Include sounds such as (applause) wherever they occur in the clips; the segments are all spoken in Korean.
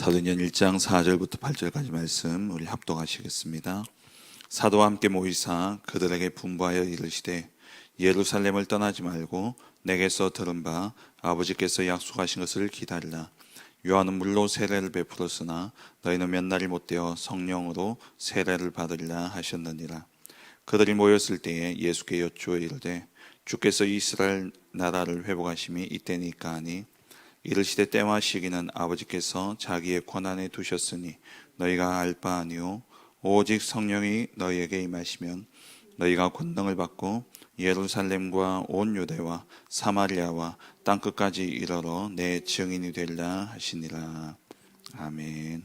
사도행전 1장 4절부터 8절까지 말씀 우리 합독하시겠습니다. 사도와 함께 모이사 그들에게 분부하여 이르시되 예루살렘을 떠나지 말고 내게서 들은 바 아버지께서 약속하신 것을 기다리라. 요한은 물로 세례를 베풀었으나 너희는 몇 날이 못되어 성령으로 세례를 받으리라 하셨느니라. 그들이 모였을 때에 예수께 여쭈어 이르되 주께서 이스라엘 나라를 회복하심이 이때니까 하니 이르시되 때와 시기는 아버지께서 자기의 권한에 두셨으니 너희가 알 바 아니요 오직 성령이 너희에게 임하시면 너희가 권능을 받고 예루살렘과 온 유대와 사마리아와 땅 끝까지 이르러 내 증인이 되리라 하시니라 아멘.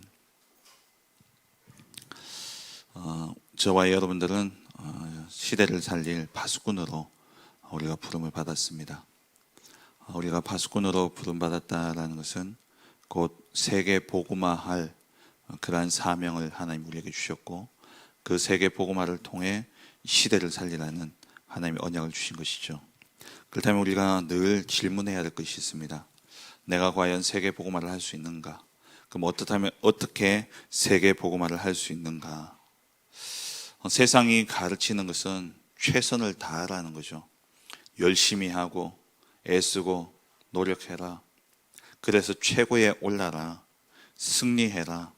어, 저와 여러분들은 어, 시대를 살릴 파수꾼으로 우리가 부름을 받았습니다. 어, 우리가 파수꾼으로 부름받았다라는 것은 곧 세계 복음화할 그러한 사명을 하나님 우리에게 주셨고 그 세계 복음화를 통해 시대를 살리라는 하나님의 언약을 주신 것이죠. 그렇다면 우리가 늘 질문해야 될 것이 있습니다. 내가 과연 세계 복음화를 할 수 있는가? 그럼 어떻다면 어떻게 세계 복음화를 할 수 있는가? 어, 세상이 가르치는 것은 최선을 다하라는 거죠. 열심히 하고 애쓰고 노력해라. 그래서 최고에 올라라. 승리해라.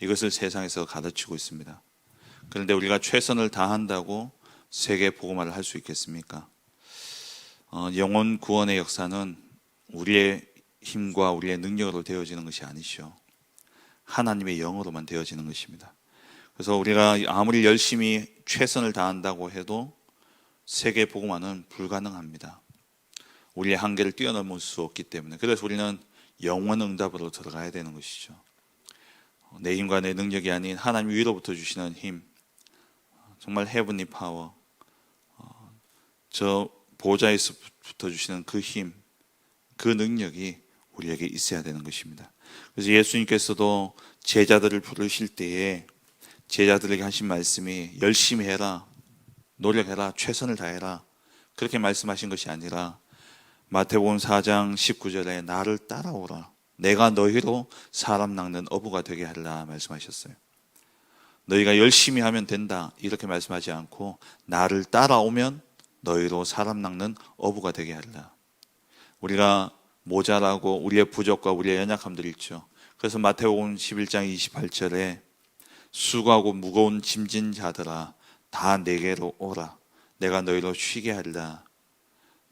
이것을 세상에서 가르치고 있습니다. 그런데 우리가 최선을 다한다고 세계 복음화를 할 수 있겠습니까? 어, 영혼 구원의 역사는 우리의 힘과 우리의 능력으로 되어지는 것이 아니죠. 하나님의 영으로만 되어지는 것입니다. 그래서 우리가 아무리 열심히 최선을 다한다고 해도 세계 복음화는 불가능합니다. 우리의 한계를 뛰어넘을 수 없기 때문에 그래서 우리는 영원 응답으로 들어가야 되는 것이죠. 내 힘과 내 능력이 아닌 하나님 위로부터 주시는 힘, 정말 헤븐리 파워, 어, 저 보좌에서부터 주시는 그 힘, 그 능력이 우리에게 있어야 되는 것입니다. 그래서 예수님께서도 제자들을 부르실 때에 제자들에게 하신 말씀이 열심히 해라, 노력해라, 최선을 다해라 그렇게 말씀하신 것이 아니라 마태복음 4장 19절에 나를 따라오라. 내가 너희로 사람 낚는 어부가 되게 하리라 말씀하셨어요. 너희가 열심히 하면 된다. 이렇게 말씀하지 않고 나를 따라오면 너희로 사람 낚는 어부가 되게 하리라. 우리가 모자라고 우리의 부족과 우리의 연약함들 있죠. 그래서 마태복음 11장 28절에 수고하고 무거운 짐진 자들아 다 내게로 오라. 내가 너희로 쉬게 하리라.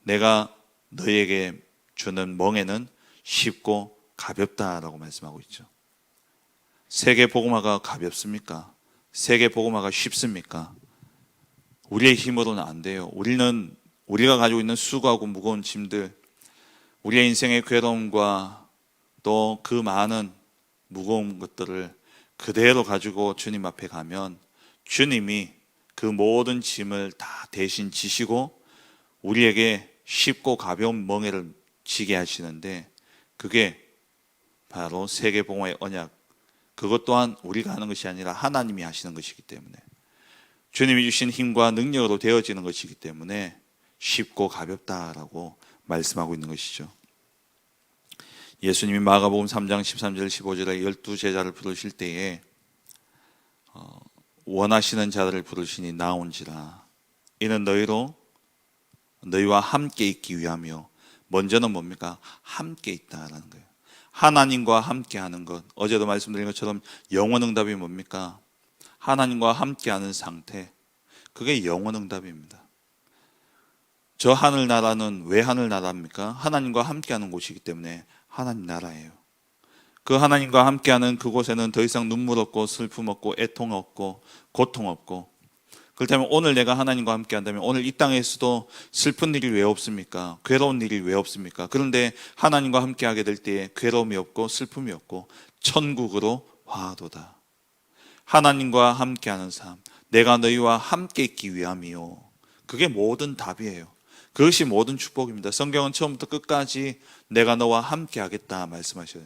내가 너희에게 주는 멍에는 쉽고 가볍다라고 말씀하고 있죠. 세계 복음화가 가볍습니까? 세계 복음화가 쉽습니까? 우리의 힘으로는 안 돼요. 우리는 우리가 가지고 있는 수고하고 무거운 짐들, 우리의 인생의 괴로움과 또 그 많은 무거운 것들을 그대로 가지고 주님 앞에 가면 주님이 그 모든 짐을 다 대신 지시고 우리에게 쉽고 가벼운 멍에를 지게 하시는데 그게 바로 세계 봉화의 언약. 그것 또한 우리가 하는 것이 아니라 하나님이 하시는 것이기 때문에 주님이 주신 힘과 능력으로 되어지는 것이기 때문에 쉽고 가볍다라고 말씀하고 있는 것이죠. 예수님이 마가복음 3장 13절 15절에 열두 제자를 부르실 때에 어, 원하시는 자들을 부르시니 나온지라 이는 너희로 너희와 함께 있기 위하며 먼저는 뭡니까? 함께 있다라는 거예요. 하나님과 함께 하는 것. 어제도 말씀드린 것처럼 영원 응답이 뭡니까? 하나님과 함께 하는 상태. 그게 영원 응답입니다. 저 하늘 나라는 왜 하늘 나라입니까? 하나님과 함께 하는 곳이기 때문에 하나님 나라예요. 그 하나님과 함께하는 그곳에는 더 이상 눈물 없고 슬픔 없고 애통 없고 고통 없고 그렇다면 오늘 내가 하나님과 함께 한다면 오늘 이 땅에서도 슬픈 일이 왜 없습니까? 괴로운 일이 왜 없습니까? 그런데 하나님과 함께 하게 될 때에 괴로움이 없고 슬픔이 없고 천국으로 화도다. 하나님과 함께 하는 삶. 내가 너희와 함께 있기 위함이요. 그게 모든 답이에요. 그것이 모든 축복입니다. 성경은 처음부터 끝까지 내가 너와 함께 하겠다 말씀하셔요.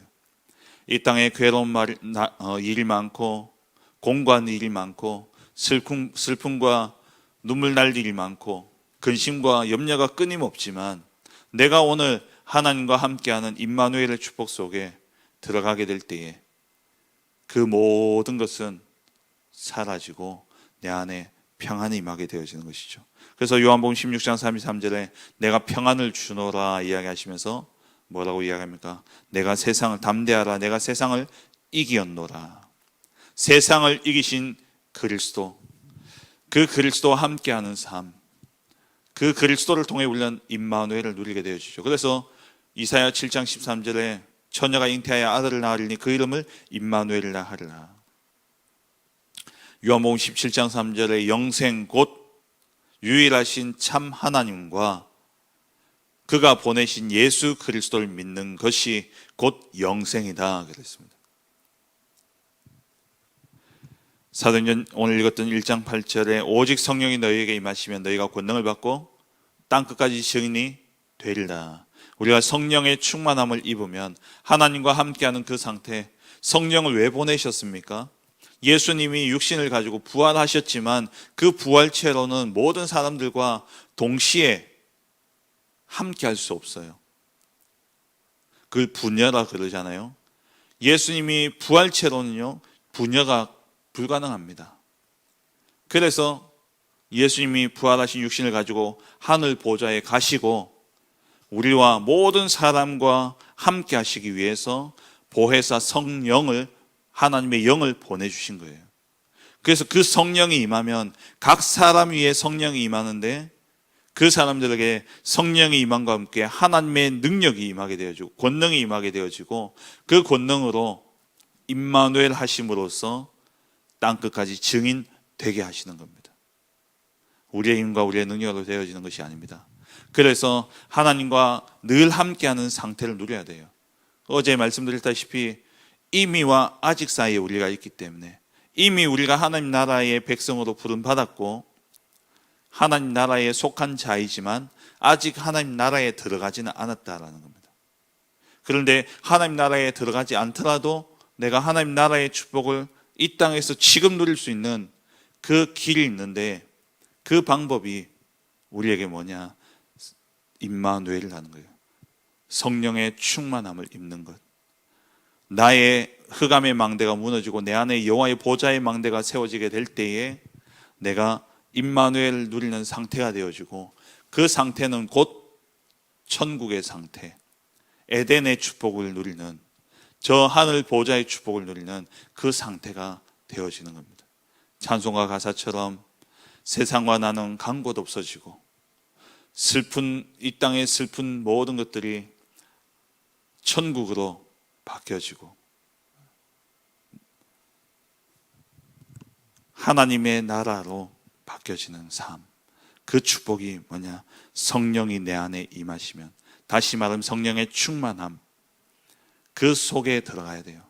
이 땅에 괴로운 말, 어, 일이 많고 공부하는 일이 많고 슬픔, 슬픔과 눈물 날 일이 많고 근심과 염려가 끊임없지만 내가 오늘 하나님과 함께하는 임마누엘의 축복 속에 들어가게 될 때에 그 모든 것은 사라지고 내 안에 평안이 임하게 되어지는 것이죠. 그래서 요한복음 16장 33절에 내가 평안을 주노라 이야기하시면서 뭐라고 이야기합니까? 내가 세상을 담대하라 내가 세상을 이기었노라. 세상을 이기신 그리스도 그 그리스도와 함께하는 삶, 그 그리스도를 통해 우리는 임마누엘을 누리게 되어지죠. 그래서 이사야 7장 13절에 처녀가 잉태하여 아들을 낳으리니 그 이름을 임마누엘이라 하리라. 요한복음 17장 3절에 영생 곧 유일하신 참 하나님과 그가 보내신 예수 그리스도를 믿는 것이 곧 영생이다 그랬습니다. 사도행전 오늘 읽었던 1장 8절에 오직 성령이 너희에게 임하시면 너희가 권능을 받고 땅 끝까지 증인이 되리라. 우리가 성령의 충만함을 입으면 하나님과 함께하는 그 상태 성령을 왜 보내셨습니까? 예수님이 육신을 가지고 부활하셨지만 그 부활체로는 모든 사람들과 동시에 함께할 수 없어요. 그걸 분여라 그러잖아요. 예수님이 부활체로는요 분여가 불가능합니다. 그래서 예수님이 부활하신 육신을 가지고 하늘 보좌에 가시고 우리와 모든 사람과 함께 하시기 위해서 보혜사 성령을 하나님의 영을 보내주신 거예요. 그래서 그 성령이 임하면 각 사람 위에 성령이 임하는데 그 사람들에게 성령이 임함과 함께 하나님의 능력이 임하게 되어지고 권능이 임하게 되어지고 그 권능으로 임마누엘 하심으로써 땅 끝까지 증인 되게 하시는 겁니다. 우리의 힘과 우리의 능력으로 되어지는 것이 아닙니다. 그래서 하나님과 늘 함께하는 상태를 누려야 돼요. 어제 말씀드렸다시피 이미와 아직 사이에 우리가 있기 때문에 이미 우리가 하나님 나라의 백성으로 부름 받았고 하나님 나라에 속한 자이지만 아직 하나님 나라에 들어가지는 않았다라는 겁니다. 그런데 하나님 나라에 들어가지 않더라도 내가 하나님 나라의 축복을 이 땅에서 지금 누릴 수 있는 그 길이 있는데 그 방법이 우리에게 뭐냐? 임마누엘을 하는 거예요. 성령의 충만함을 입는 것. 나의 흑암의 망대가 무너지고 내 안에 여호와의 보좌의 망대가 세워지게 될 때에 내가 임마누엘을 누리는 상태가 되어지고 그 상태는 곧 천국의 상태, 에덴의 축복을 누리는 저 하늘 보좌의 축복을 누리는 그 상태가 되어지는 겁니다. 찬송가 가사처럼 세상과 나는 간곳 없어지고 슬픈 이 땅의 슬픈 모든 것들이 천국으로 바뀌어지고 하나님의 나라로 바뀌어지는 삶. 그 축복이 뭐냐? 성령이 내 안에 임하시면 다시 말하면 성령의 충만함. 그 속에 들어가야 돼요.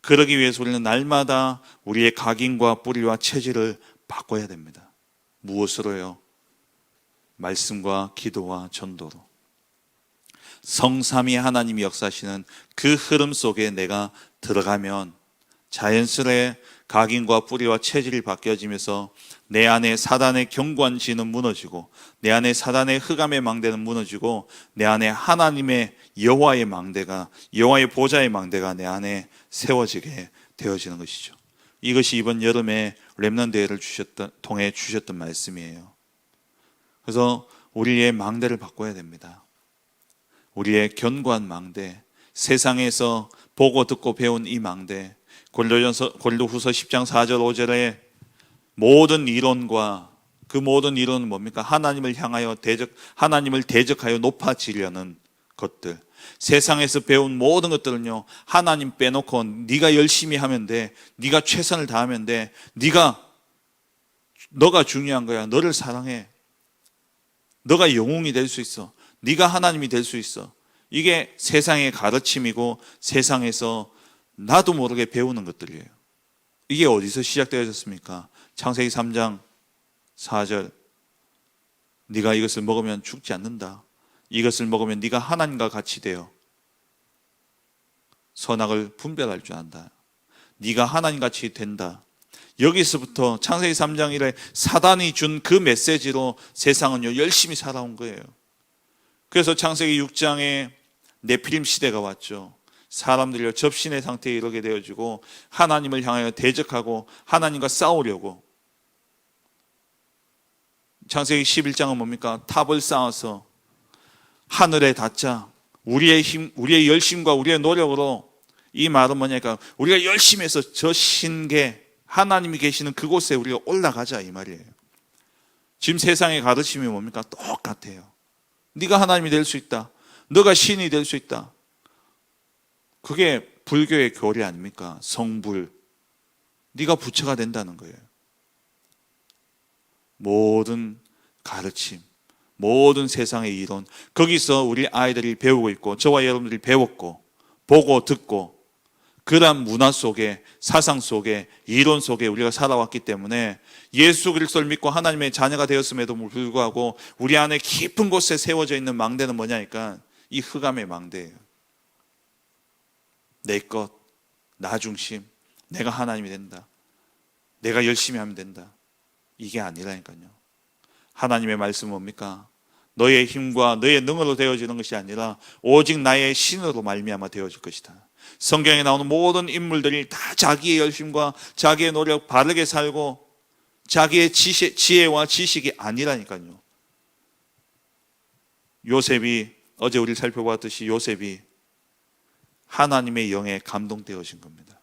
그러기 위해서 우리는 날마다 우리의 각인과 뿌리와 체질을 바꿔야 됩니다. 무엇으로요? 말씀과 기도와 전도로. 성삼위 하나님이 역사하시는 그 흐름 속에 내가 들어가면 자연스레 각인과 뿌리와 체질이 바뀌어지면서 내 안에 사단의 견고한 지는 무너지고 내 안에 사단의 흑암의 망대는 무너지고 내 안에 하나님의 여호와의 망대가 여호와의 보좌의 망대가 내 안에 세워지게 되어지는 것이죠. 이것이 이번 여름에 렘넌 대회를 주셨던 통해 주셨던 말씀이에요. 그래서 우리의 망대를 바꿔야 됩니다. 우리의 견고한 망대, 세상에서 보고 듣고 배운 이 망대, 골로전서 골로후서 10장 4절 5절에 모든 이론과 그 모든 이론은 뭡니까? 하나님을 향하여 대적 하나님을 대적하여 높아지려는 것들. 세상에서 배운 모든 것들은요. 하나님 빼놓고 네가 열심히 하면 돼. 네가 최선을 다하면 돼. 네가 너가 중요한 거야. 너를 사랑해. 너가 영웅이 될 수 있어. 네가 하나님이 될 수 있어. 이게 세상의 가르침이고 세상에서 나도 모르게 배우는 것들이에요. 이게 어디서 시작되어졌습니까? 창세기 3장 4절 네가 이것을 먹으면 죽지 않는다. 이것을 먹으면 네가 하나님과 같이 되어 선악을 분별할 줄 안다. 네가 하나님 같이 된다. 여기서부터 창세기 3장 1에 사단이 준 그 메시지로 세상은요 열심히 살아온 거예요. 그래서 창세기 6장에 네피림 시대가 왔죠. 사람들이 접신의 상태에 이르게 되어지고 하나님을 향하여 대적하고 하나님과 싸우려고 창세기 11장은 뭡니까? 탑을 쌓아서 하늘에 닿자 우리의 힘, 우리의 열심과 우리의 노력으로 이 말은 뭐냐니까 우리가 열심히 해서 저 신계 하나님이 계시는 그곳에 우리가 올라가자 이 말이에요. 지금 세상의 가르침이 뭡니까? 똑같아요. 네가 하나님이 될 수 있다. 너가 신이 될 수 있다. 그게 불교의 교리 아닙니까? 성불. 네가 부처가 된다는 거예요. 모든 가르침, 모든 세상의 이론, 거기서 우리 아이들이 배우고 있고, 저와 여러분들이 배웠고, 보고 듣고, 그러한 문화 속에, 사상 속에, 이론 속에 우리가 살아왔기 때문에 예수 그리스도를 믿고 하나님의 자녀가 되었음에도 불구하고 우리 안에 깊은 곳에 세워져 있는 망대는 뭐냐니까 이 흑암의 망대예요. 내 것, 나 중심, 내가 하나님이 된다. 내가 열심히 하면 된다. 이게 아니라니까요. 하나님의 말씀은 뭡니까? 너의 힘과 너의 능으로 되어지는 것이 아니라 오직 나의 신으로 말미암아 되어질 것이다. 성경에 나오는 모든 인물들이 다 자기의 열심과 자기의 노력 바르게 살고 자기의 지시, 지혜와 지식이 아니라니까요. 요셉이 어제 우리 살펴봤듯이 요셉이 하나님의 영에 감동되어진 겁니다.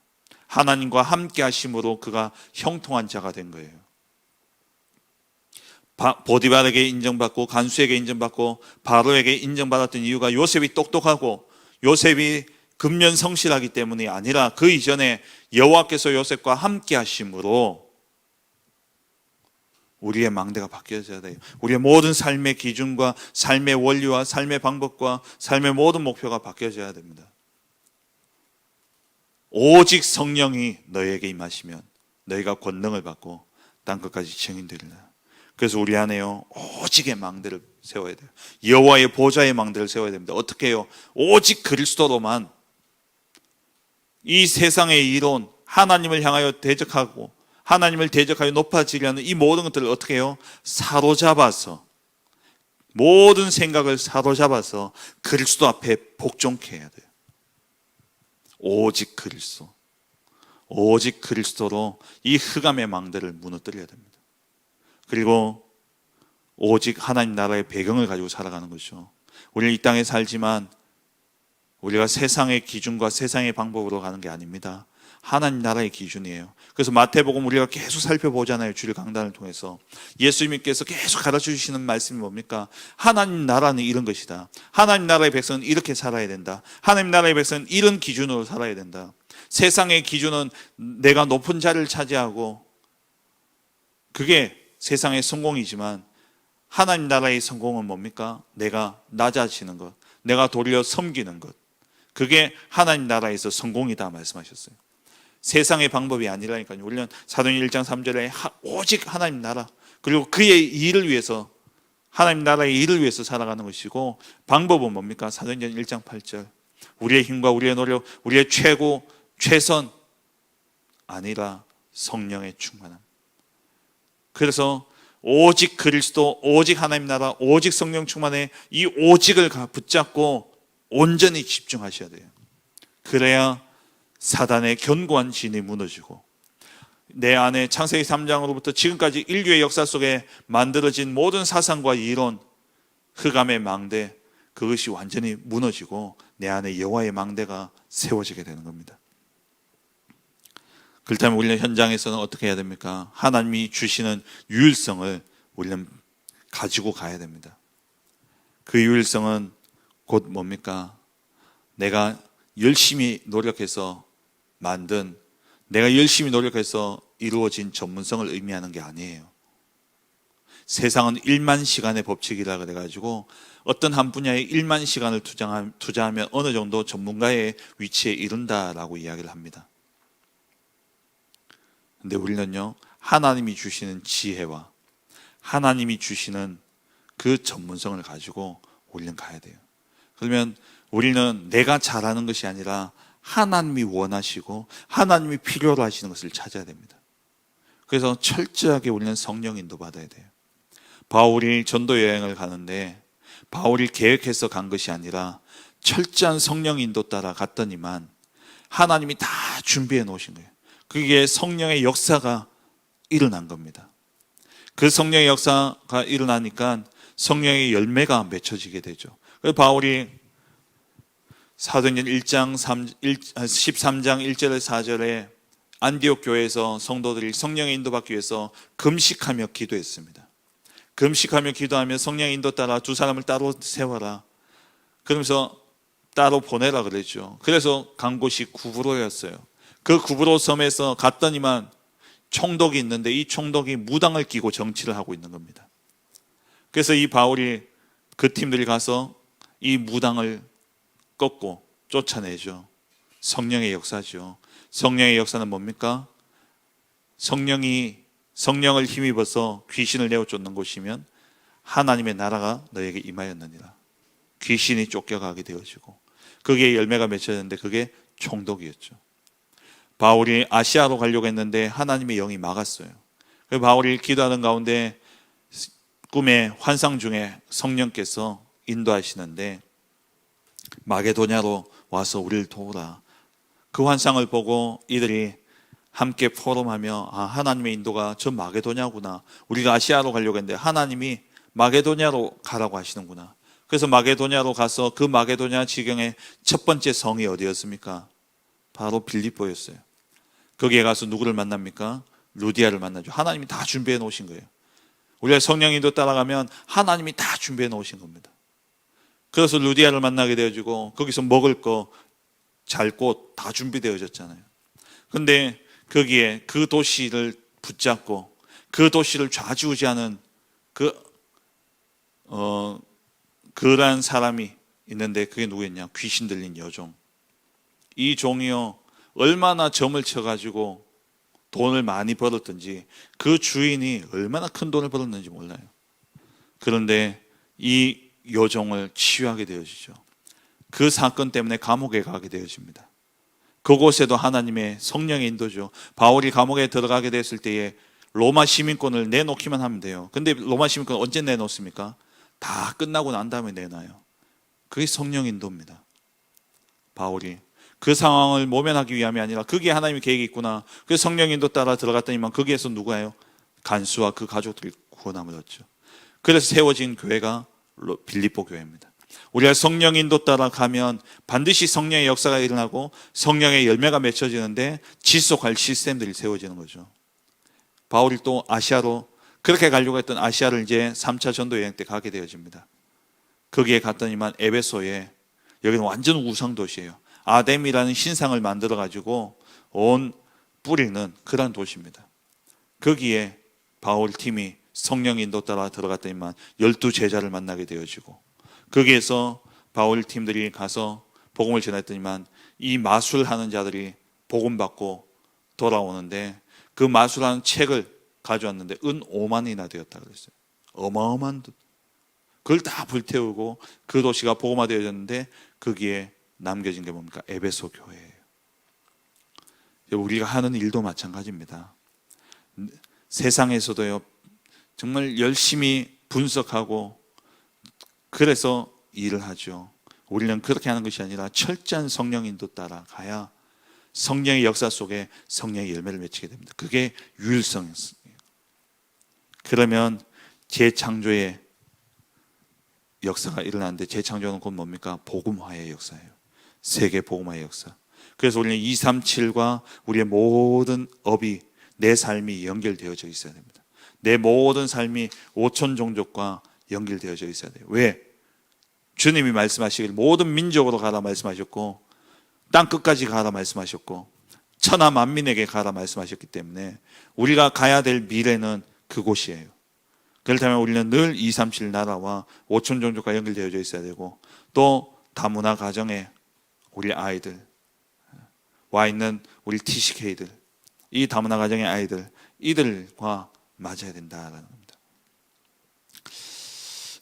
하나님과 함께 하심으로 그가 형통한 자가 된 거예요. 바- 보디발에게 인정받고 간수에게 인정받고 바로에게 인정받았던 이유가 요셉이 똑똑하고 요셉이 근면 성실하기 때문이 아니라 그 이전에 여호와께서 요셉과 함께 하심으로 우리의 망대가 바뀌어져야 돼요. 우리의 모든 삶의 기준과 삶의 원리와 삶의 방법과 삶의 모든 목표가 바뀌어져야 됩니다. 오직 성령이 너에게 임하시면 너희가 권능을 받고 땅 끝까지 증인되리라. 그래서 우리 안에요 오직의 망대를 세워야 돼요. 여호와의 보좌의 망대를 세워야 됩니다. 어떻게 해요? 오직 그리스도로만 이 세상의 이론 하나님을 향하여 대적하고 하나님을 대적하여 높아지려는 이 모든 것들을 어떻게 해요? 사로잡아서 모든 생각을 사로잡아서 그리스도 앞에 복종케 해야 돼요. 오직 그리스도. 오직 그리스도로 이 흑암의 망대를 무너뜨려야 됩니다. 그리고 오직 하나님 나라의 배경을 가지고 살아가는 것이죠. 우리는 이 땅에 살지만 우리가 세상의 기준과 세상의 방법으로 가는 게 아닙니다. 하나님 나라의 기준이에요. 그래서 마태복음 우리가 계속 살펴보잖아요. 주일 강단을 통해서 예수님께서 계속 가르쳐 주시는 말씀이 뭡니까? 하나님 나라는 이런 것이다. 하나님 나라의 백성은 이렇게 살아야 된다. 하나님 나라의 백성은 이런 기준으로 살아야 된다. 세상의 기준은 내가 높은 자리를 차지하고 그게 세상의 성공이지만 하나님 나라의 성공은 뭡니까? 내가 낮아지는 것, 내가 도리어 섬기는 것. 그게 하나님 나라에서 성공이다 말씀하셨어요. 세상의 방법이 아니라니까요. 우리는 사도행 1장 3절에 하- 오직 하나님 나라 그리고 그의 일을 위해서 하나님 나라의 일을 위해서 살아가는 것이고 방법은 뭡니까? 사도행전 1장 8절 우리의 힘과 우리의 노력, 우리의 최고 최선 아니라 성령의 충만함. 그래서 오직 그리스도, 오직 하나님 나라, 오직 성령 충만의 이 오직을 가- 붙잡고 온전히 집중하셔야 돼요. 그래야 사단의 견고한 진이 무너지고 내 안에 창세기 3장으로부터 지금까지 인류의 역사 속에 만들어진 모든 사상과 이론, 흑암의 망대 그것이 완전히 무너지고 내 안에 여호와의 망대가 세워지게 되는 겁니다. 그렇다면 우리는 현장에서는 어떻게 해야 됩니까? 하나님이 주시는 유일성을 우리는 가지고 가야 됩니다. 그 유일성은 곧 뭡니까? 내가 열심히 노력해서 만든 내가 열심히 노력해서 이루어진 전문성을 의미하는 게 아니에요. 세상은 1만 시간의 법칙이라 그래가지고 어떤 한 분야에 1만 시간을 투자하- 투자하면 어느 정도 전문가의 위치에 이른다라고 이야기를 합니다. 근데 우리는요, 하나님이 주시는 지혜와 하나님이 주시는 그 전문성을 가지고 우리는 가야 돼요. 그러면 우리는 내가 잘하는 것이 아니라 하나님이 원하시고 하나님이 필요로 하시는 것을 찾아야 됩니다. 그래서 철저하게 우리는 성령 인도 받아야 돼요. 바울이 전도 여행을 가는데 바울이 계획해서 간 것이 아니라 철저한 성령 인도 따라 갔더니만 하나님이 다 준비해 놓으신 거예요. 그게 성령의 역사가 일어난 겁니다. 그 성령의 역사가 일어나니까 성령의 열매가 맺혀지게 되죠. 그래서 바울이 사도행전 1장 3, 1, 13장 1절에 4절에 안디옥 교회에서 성도들이 성령의 인도받기 위해서 금식하며 기도했습니다. 금식하며 기도하며 성령의 인도 따라 두 사람을 따로 세워라. 그러면서 따로 보내라 그랬죠. 그래서 간 곳이 구브로였어요. 그 구브로 섬에서 갔더니만 총독이 있는데 이 총독이 무당을 끼고 정치를 하고 있는 겁니다. 그래서 이 바울이 그 팀들이 가서 이 무당을 꺾고 쫓아내죠. 성령의 역사죠. 성령의 역사는 뭡니까? 성령이 성령을 힘입어서 귀신을 내어 쫓는 곳이면 하나님의 나라가 너에게 임하였느니라. 귀신이 쫓겨가게 되어지고 그게 열매가 맺혀졌는데 그게 총독이었죠. 바울이 아시아로 가려고 했는데 하나님의 영이 막았어요. 그 바울이 기도하는 가운데 꿈의 환상 중에 성령께서 인도하시는데 마게도냐로 와서 우리를 도우라. 그 환상을 보고 이들이 함께 포럼하며 아 하나님의 인도가 저 마게도냐구나. 우리가 아시아로 가려고 했는데 하나님이 마게도냐로 가라고 하시는구나. 그래서 마게도냐로 가서 그 마게도냐 지경의 첫 번째 성이 어디였습니까? 바로 빌립보였어요. 거기에 가서 누구를 만납니까? 루디아를 만나죠. 하나님이 다 준비해 놓으신 거예요. 우리가 성령인도 따라가면 하나님이 다 준비해 놓으신 겁니다. 그래서 루디아를 만나게 되어지고 거기서 먹을 거, 잘 곳 다 준비되어졌잖아요. 근데 거기에 그 도시를 붙잡고 그 도시를 좌지우지하는 그, 어, 그러한 사람이 있는데 그게 누구였냐? 귀신 들린 여종. 이 종이요, 얼마나 점을 쳐가지고 돈을 많이 벌었든지 그 주인이 얼마나 큰 돈을 벌었는지 몰라요. 그런데 이 여종을 치유하게 되어지죠. 그 사건 때문에 감옥에 가게 되어집니다. 그곳에도 하나님의 성령의 인도죠. 바울이 감옥에 들어가게 됐을 때에 로마 시민권을 내놓기만 하면 돼요. 근데 로마 시민권 언제 내놓습니까? 다 끝나고 난 다음에 내놔요. 그게 성령 인도입니다. 바울이 그 상황을 모면하기 위함이 아니라 그게 하나님의 계획이 있구나. 그 성령 인도 따라 들어갔더니만 거기에서 누가요? 간수와 그 가족들이 구원함을 얻죠. 그래서 세워진 교회가 빌립보 교회입니다. 우리가 성령 인도 따라 가면 반드시 성령의 역사가 일어나고 성령의 열매가 맺혀지는데 지속할 시스템들이 세워지는 거죠. 바울이 또 아시아로 그렇게 가려고 했던 아시아를 이제 3차 전도 여행 때 가게 되어집니다. 거기에 갔더니만 에베소에 여기는 완전 우상 도시예요. 아뎀이라는 신상을 만들어 가지고 온 뿌리는 그런 도시입니다. 거기에 바울 팀이 성령 인도 따라 들어갔더니만 열두 제자를 만나게 되어지고 거기에서 바울 팀들이 가서 복음을 전했더니만 이 마술하는 자들이 복음 받고 돌아오는데 그 마술하는 책을 가져왔는데 은 5만이나 되었다 그랬어요. 어마어마한 듯. 그걸 다 불태우고 그 도시가 복음화 되어졌는데 거기에 남겨진 게 뭡니까? 에베소 교회예요. 우리가 하는 일도 마찬가지입니다. 세상에서도요, 정말 열심히 분석하고 그래서 일을 하죠. 우리는 그렇게 하는 것이 아니라 철저한 성령 인도 따라 가야 성령의 역사 속에 성령의 열매를 맺히게 됩니다. 그게 유일성이에요. 그러면 재창조의 역사가 일어나는데 재창조는 곧 뭡니까? 복음화의 역사예요. 세계 복음화의 역사. 그래서 우리는 237과 우리의 모든 업이 내 삶이 연결되어져 있어야 됩니다. 내 모든 삶이 오천 종족과 연결되어져 있어야 돼요. 왜? 주님이 말씀하시길 모든 민족으로 가라 말씀하셨고 땅 끝까지 가라 말씀하셨고 천하 만민에게 가라 말씀하셨기 때문에 우리가 가야 될 미래는 그곳이에요. 그렇다면 우리는 늘 237 나라와 오천 종족과 연결되어져 있어야 되고 또 다문화 가정에 우리 아이들 와 있는 우리 TCK들 이 다문화 가정의 아이들 이들과 맞아야 된다라는 겁니다.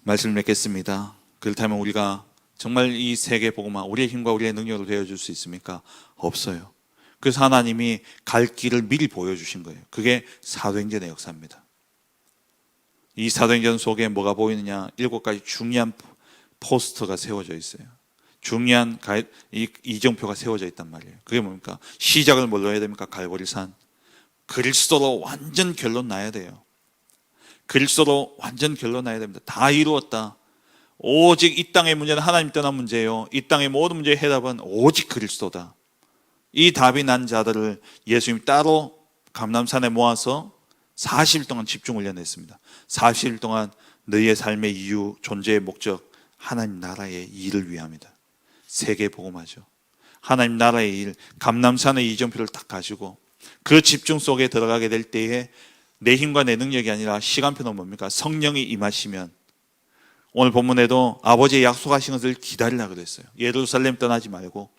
말씀을 맺겠습니다. 그렇다면 우리가 정말 이 세계 복음화 우리의 힘과 우리의 능력으로 되어 줄 수 있습니까? 없어요. 그래서 하나님이 갈 길을 미리 보여 주신 거예요. 그게 사도행전의 역사입니다. 이 사도행전 속에 뭐가 보이느냐? 일곱 가지 중요한 포스터가 세워져 있어요. 중요한 가이, 이, 이정표가 세워져 있단 말이에요. 그게 뭡니까? 시작을 뭘로 해야 됩니까? 갈보리산. 그리스도로 완전 결론 나야 돼요. 그리스도로 완전 결론 나야 됩니다. 다 이루었다. 오직 이 땅의 문제는 하나님 떠난 문제예요. 이 땅의 모든 문제의 해답은 오직 그리스도다. 이 답이 난 자들을 예수님이 따로 감남산에 모아서 40일 동안 집중 훈련했습니다. 40일 동안 너희의 삶의 이유, 존재의 목적, 하나님 나라의 일을 위함이다. 세계 복음하죠. 하나님 나라의 일, 감남산의 이정표를 딱 가지고 그 집중 속에 들어가게 될 때에 내 힘과 내 능력이 아니라 시간표는 뭡니까? 성령이 임하시면 오늘 본문에도 아버지의 약속하신 것을 기다리라 그랬어요. 예루살렘 떠나지 말고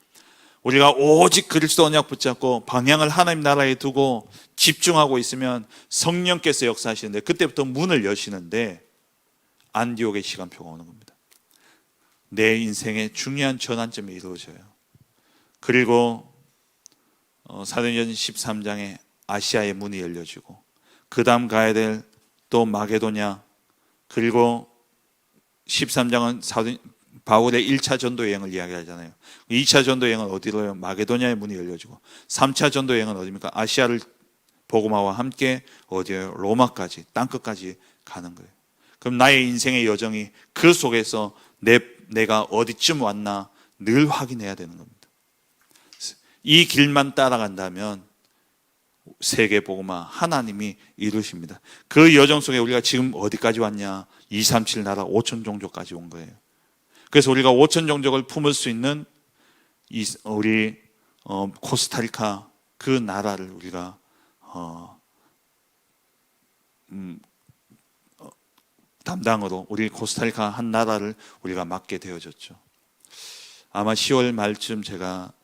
우리가 오직 그리스도 언약 붙잡고 방향을 하나님 나라에 두고 집중하고 있으면 성령께서 역사하시는데 그때부터 문을 여시는데 안디옥의 시간표가 오는 겁니다. 내 인생의 중요한 전환점이 이루어져요. 그리고 어, 사도행전 13장에 아시아의 문이 열려지고 그 다음 가야 될 또 마게도냐 그리고 13장은 사도 바울의 1차 전도 여행을 이야기하잖아요. 2차 전도 여행은 어디로요? 마게도냐의 문이 열려지고 3차 전도 여행은 어디입니까? 아시아를 보고마와 함께 어디에요? 로마까지 땅끝까지 가는 거예요. 그럼 나의 인생의 여정이 그 속에서 내, 내가 어디쯤 왔나 늘 확인해야 되는 겁니다. 이 길만 따라간다면 세계 복음화 하나님이 이루십니다. 그 여정 속에 우리가 지금 어디까지 왔냐? 237 나라 5천 종족까지 온 거예요. 그래서 우리가 5천 종족을 품을 수 있는 이 우리 어, 코스타리카 그 나라를 우리가 어, 음, 어, 담당으로 우리 코스타리카 한 나라를 우리가 맡게 되어졌죠. 아마 10월 말쯤 제가 어,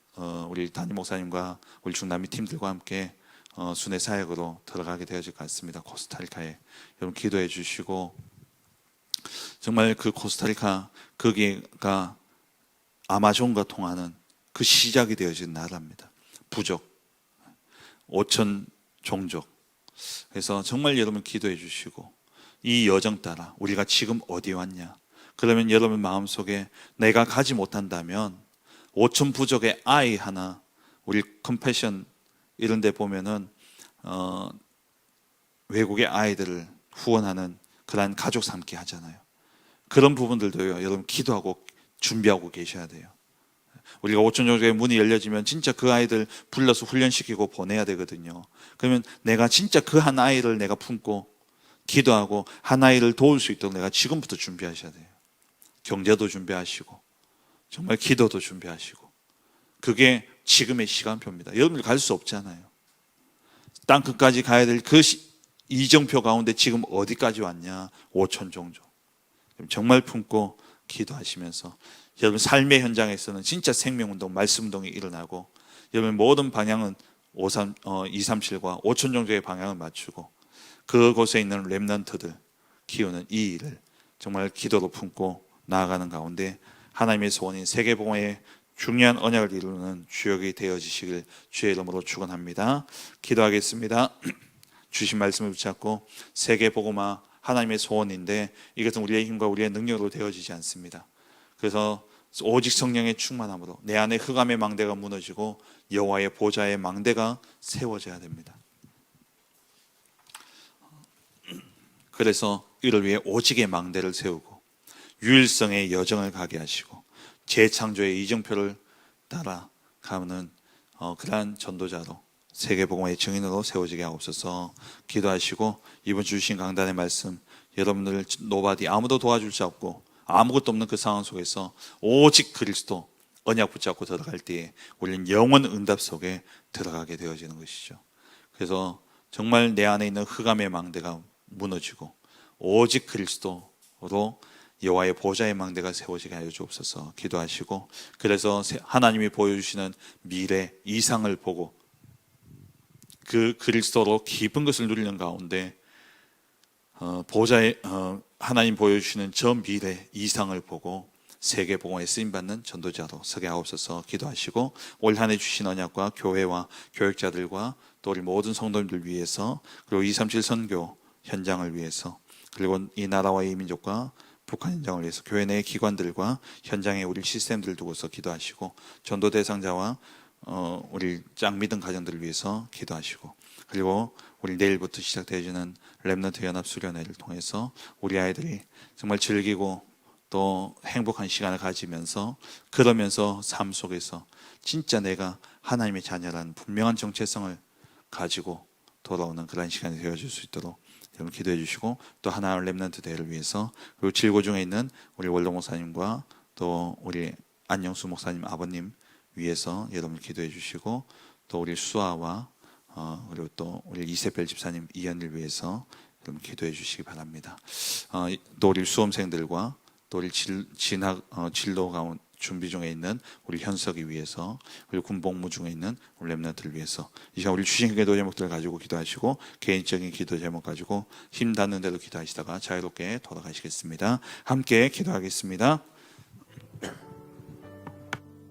우리 담임 목사님과 우리 중남미 팀들과 함께 어, 순회 사역으로 들어가게 되어질 것 같습니다. 코스타리카에 여러분 기도해 주시고 정말 그 코스타리카 거기가 아마존과 통하는 그 시작이 되어진 나라입니다. 부족 5천 종족. 그래서 정말 여러분 기도해 주시고 이 여정 따라 우리가 지금 어디 왔냐? 그러면 여러분 마음속에 내가 가지 못한다면 5천 부족의 아이 하나 우리 컴패션 이런 데 보면은 어, 외국의 아이들을 후원하는 그러한 가족 삼기 하잖아요. 그런 부분들도요. 여러분 기도하고 준비하고 계셔야 돼요. 우리가 5천 종족의 문이 열려지면 진짜 그 아이들 불러서 훈련시키고 보내야 되거든요. 그러면 내가 진짜 그 한 아이를 내가 품고 기도하고 한 아이를 도울 수 있도록 내가 지금부터 준비하셔야 돼요. 경제도 준비하시고 정말 기도도 준비하시고 그게 지금의 시간표입니다. 여러분들 갈 수 없잖아요. 땅 끝까지 가야 될 그 이정표 가운데 지금 어디까지 왔냐? 5천 종족. 정말 품고 기도하시면서 여러분 삶의 현장에서는 진짜 생명운동, 말씀운동이 일어나고 여러분 모든 방향은 53, 어, 237과 5천 종족의 방향을 맞추고 그곳에 있는 랩런트들 키우는 이 일을 정말 기도로 품고 나아가는 가운데 하나님의 소원인 세계봉화의 중요한 언약을 이루는 주역이 되어지시길 주의 이름으로 축원합니다. 기도하겠습니다. (clears throat) 주신 말씀을 붙잡고 세계 복음화 하나님의 소원인데 이것은 우리의 힘과 우리의 능력으로 되어지지 않습니다. 그래서 오직 성령의 충만함으로 내 안에 흑암의 망대가 무너지고 여호와의 보좌의 망대가 세워져야 됩니다. (clears throat) 그래서 이를 위해 오직의 망대를 세우고 유일성의 여정을 가게 하시고 재창조의 이정표를 따라 가는 어, 그러한 전도자로 세계복음의 증인으로 세워지게 하옵소서 기도하시고 이번 주신 강단의 말씀 여러분들 노바디 아무도 도와줄 수 없고 아무것도 없는 그 상황 속에서 오직 그리스도 언약 붙잡고 들어갈 때에 우리는 영원 응답 속에 들어가게 되어지는 것이죠. 그래서 정말 내 안에 있는 흑암의 망대가 무너지고 오직 그리스도로 여호와의 보좌의 망대가 세워지게 하여 주옵소서. 기도하시고 그래서 하나님이 보여주시는 미래 이상을 보고 그 그리스도로 깊은 것을 누리는 가운데 어, 보좌의 어, 하나님 보여주시는 저 미래 이상을 보고 세계 복음에 쓰임 받는 전도자로 서게 하옵소서. 기도하시고 올 한해 주신 언약과 교회와 교육자들과 또 우리 모든 성도님들 위해서 그리고 237 선교 현장을 위해서 그리고 이 나라와 이 민족과 북한 현장을 위해서 교회 내 기관들과 현장에 우리 시스템들 두고서 기도하시고 전도 대상자와 어, 우리 짱 믿은 가정들을 위해서 기도하시고 그리고 우리 내일부터 시작되어지는 랩넌트 연합 수련회를 통해서 우리 아이들이 정말 즐기고 또 행복한 시간을 가지면서 그러면서 삶 속에서 진짜 내가 하나님의 자녀라는 분명한 정체성을 가지고 돌아오는 그런 시간이 되어줄 수 있도록 여러분 기도해 주시고 또 하나 랩넌트 대회를 위해서 그리고 질고 중에 있는 우리 원로 목사님과 또 우리 안영수 목사님 아버님 위해서 여러분 기도해 주시고 또 우리 수아와 어, 그리고 또 우리 이세별 집사님 이연을 위해서 여러분 기도해 주시기 바랍니다. 어, 또 우리 수험생들과 또 우리 질, 진학 어, 진로 가운 준비 중에 있는 우리 현석이 위해서 그리고 군복무 중에 있는 우리 랩런트를 위해서 이 시간 우리 주신 기도 제목들을 가지고 기도하시고 개인적인 기도 제목 가지고 힘 닿는 대로 기도하시다가 자유롭게 돌아가시겠습니다. 함께 기도하겠습니다.